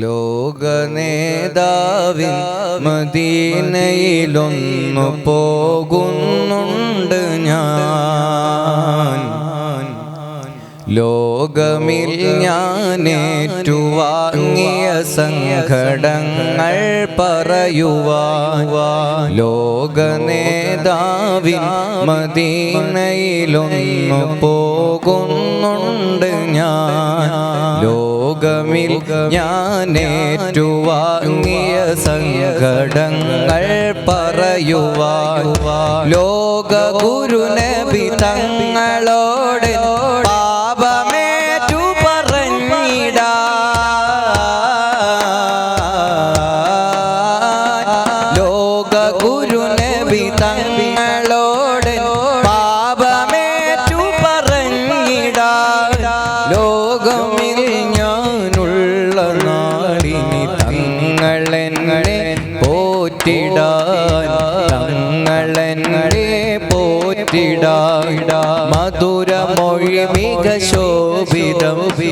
ലോകനേതാവിൻ മദീനയിലൊന്നു പോകുന്നുണ്ട് ഞാൻ. ലോകമിൽ ഞാനേറ്റുവാങ്ങിയ സങ്കടങ്ങൾ പറയുവാൻ ലോകനേതാവിൻ മദീനയിലൊന്നു പോകുന്നുണ്ട് ഞാൻ. ലോകമിൽ ഞാനേറ്റുവാങ്ങിയ സങ്കടങ്ങൾ പറയുവാൻ ലോക ഗുരുനബി തങ്ങളോട് പാപമേറ്റു പാപമേറ്റു പറഞ്ഞിടാ. ലോകമിൽ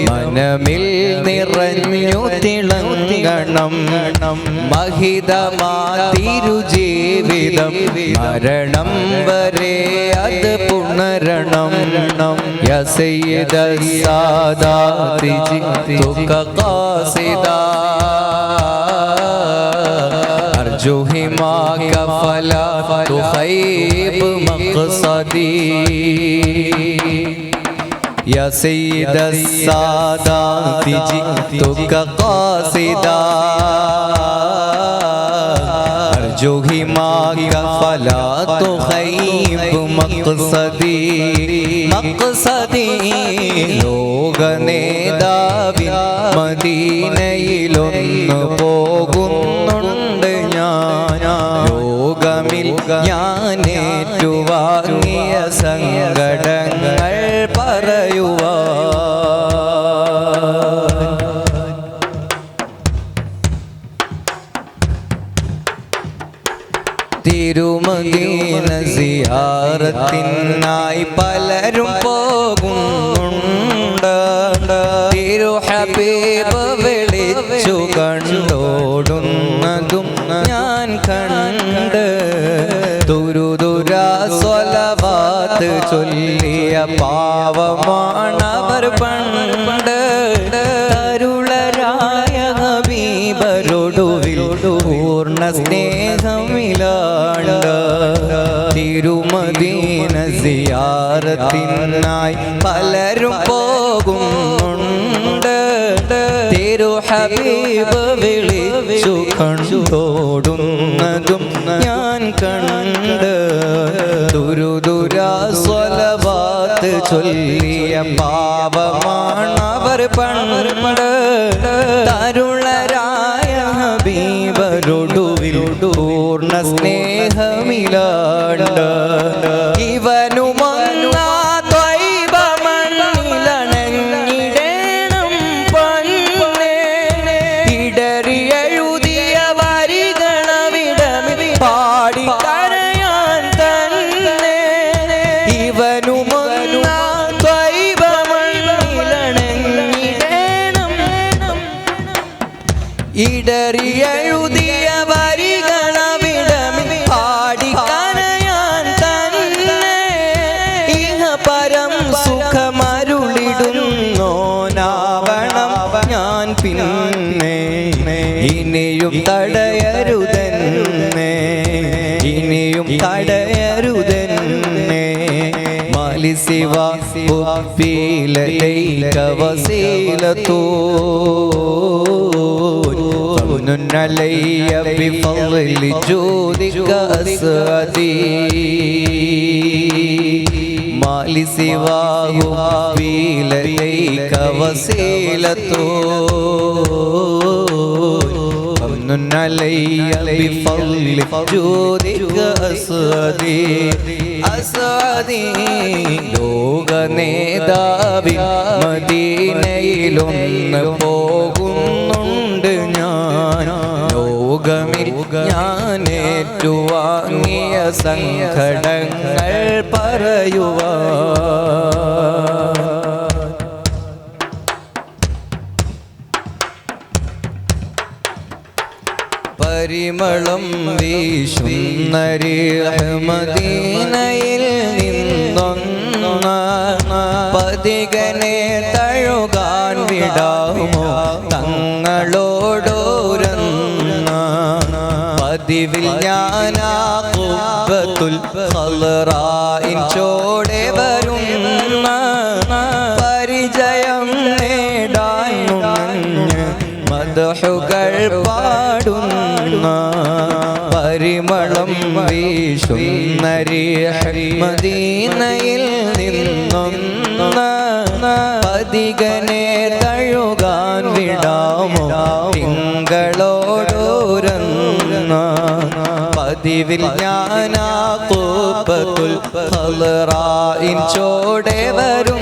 മനമിൽ നിറഞ്ഞു തിളങ്ങണം മഹിതമാ തിരുജീവിതം മരണം വരെ അത് പുണരണം യ സയ്യിദ സാദാതി ജിത്തുക ഖാസിദാ أرجو هماك فلا تخيب مقصدي يا سيد السادات جئتك قاصدا أرجو هماك فلا تخيب مقصدي مقصدي ലോക നേതാവിൻ മദീനയിലൊന്നു പോകുന്നുണ്ട് ഞാൻ ലോകമിൽ ഞാനേറ്റുവാങ്ങിയ സങ്കടങ്ങൾ പറയുവാൻ. തിരുമദീന സിയാറത്തിനായി പലരും പോകുന്നുണ്ട്. തിരു ഹബീബ് വിളിച്ചു കണ്ടോടുന്നതും ഞാൻ കണ്ട്. സ്വലവാത്ത് ചൊല്ലിയ പാവമാണവർ പണ്ട്. അരുളരായ ഹബീബരൊടുവിൽ പൂർണ സ്നേഹമിലാണ്ട് തിരുമദീന സിയാറത്തിനായി പലരും പോകുന്നുണ്ട്. തിരു ഹബീബ് വിളിച്ചു കണ്ടോടുന്നതും ഞാൻ കണ്ട്. സ്വലവാത്ത് ചൊല്ലിയ പാപമാണവർ പണ്ട് ഇടറിയെഴുതിയ വരികളവിടമി പാടി കരയാൻ തന്നെ. ഇഹ പരം സുഖമരുളിടുന്നോനാവണം ഞാൻ പിന്നെ. ഇനിയും തടയരുതെന്നേ. ഇനിയും തടയരുതെന്നേ. ഉപ്പീലൈക വസീലത്തോ. فمن علي بفضل جودك أسعدي ما لسواه في لديك وسيلة فمن علي بفضل جودك أسعدي أسعدي ലോക നേതാവി മദീനയിലൊന്ന് പോകുന്നുണ്ട് ഏറ്റുവാങ്ങിയ സങ്കടങ്ങൾ പറയുവ പരിമളം വീശുന്നരിമദീനയിൽ നിന്നൊന്ന പതികനെ തഴുകാൻ വിടാമോ പതിവിൽ ഞാനാ കുബത്തുൽ ഖലറായിൻ ചോടെ വരുന്ന പരിചയം നേടാൻ മദഹുകൾ പാടുന്ന പരിമളം വീശുന്നരിഹൽ മദീനയിൽ നിന്നൊന്ന പതികനെ തഴുകാൻ വിടാമോ? തിങ്കളോടോരന്ന പതിവിൽ ഞാനാ വരും.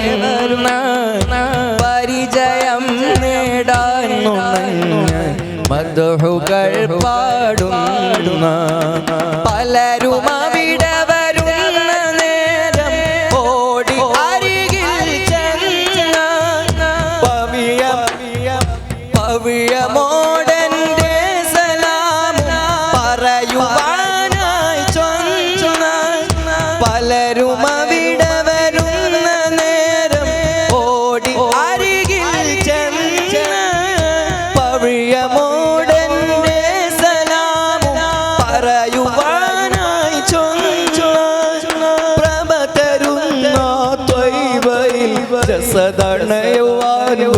പരിചയം നേടാൻ മധുഹുകൾ പലരും നേരം ഓടി പവിയ പവിയമോടന്റെ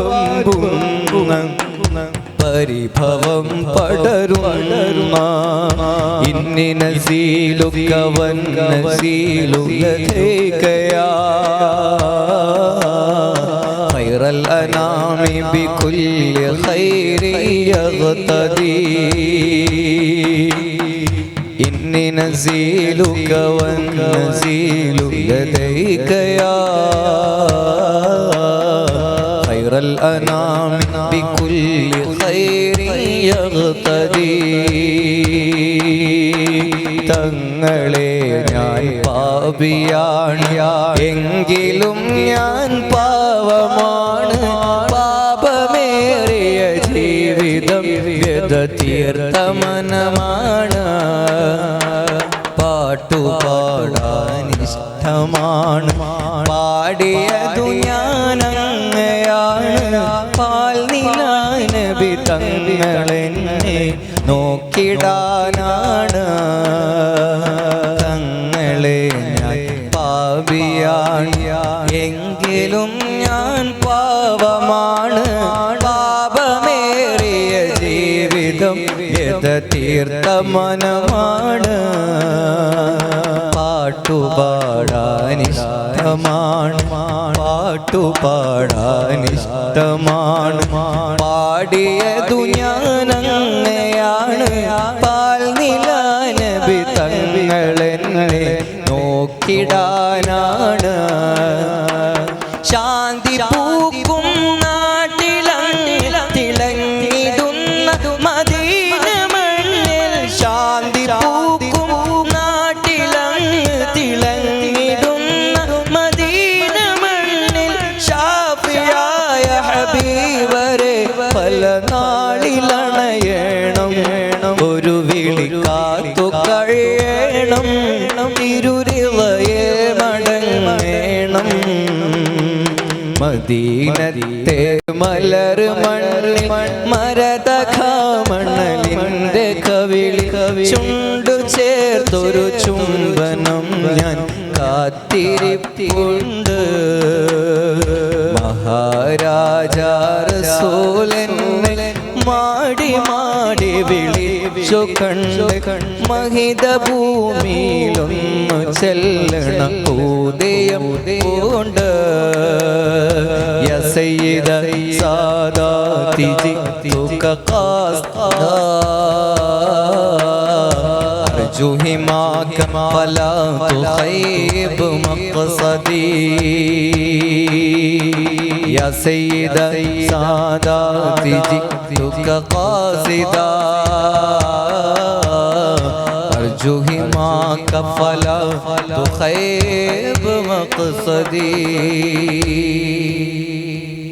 രസതണയുവാനുമ്പുന്ന പരിഭവം പടരുന്ന ഇന്നി നസീലുക്കവൻ നസീലുകയാ خير الأنام بكل خير يغتدي إني نزيلك والنزيل لديك يا خير الأنام بكل خير يغتدي തങ്ങളെ ഞാൻ പാപിയാണ് എങ്കിലും ഞാൻ പാവമാണ് പാപമേറിയ ജീവിതം വ്യത തീർത്ഥമനമാണ് നോക്കിടാനാണ്. തങ്ങളെ പാപിയാണ്. എങ്കിലും ഞാൻ പാവമാണ് പാപമേറിയ ജീവിതം യഥ തീർത്ഥമനമാണ് പാട്ടുപാടാനിഷ്ടമാണ് പാട്ടുപാടാനിഷ്ടമാണ് പല നാളിലണയണം. ഒരു വിളി കാത്തു കഴിയണം. തിരുരിവയെ മടങ്ങേണം. മദീനത്തെ മലർ മണ്ണിൽ മരതഖാമണലിന്റെ കവിളി കവി ചുണ്ടു ചേർത്തൊരു ചുംബനം ഞാൻ കാത്തിരിപ്പുണ്ട്. മഹാരാജാ റസൂലെന്നെ മാടി മാടി വിളിച്ചു കണ്ട് മഹിത ഭൂമിയിലൊന്നു ചെല്ലണ ഉദയം കൊണ്ട് യസയ്യിദ സാദാതി ജിത്തുക ഖാസ്താ أرجو هماك فلا تخيب مقصدي یا سید ساداتی جئتک قاصدا ماں کا فلا تو خیب مقصدی۔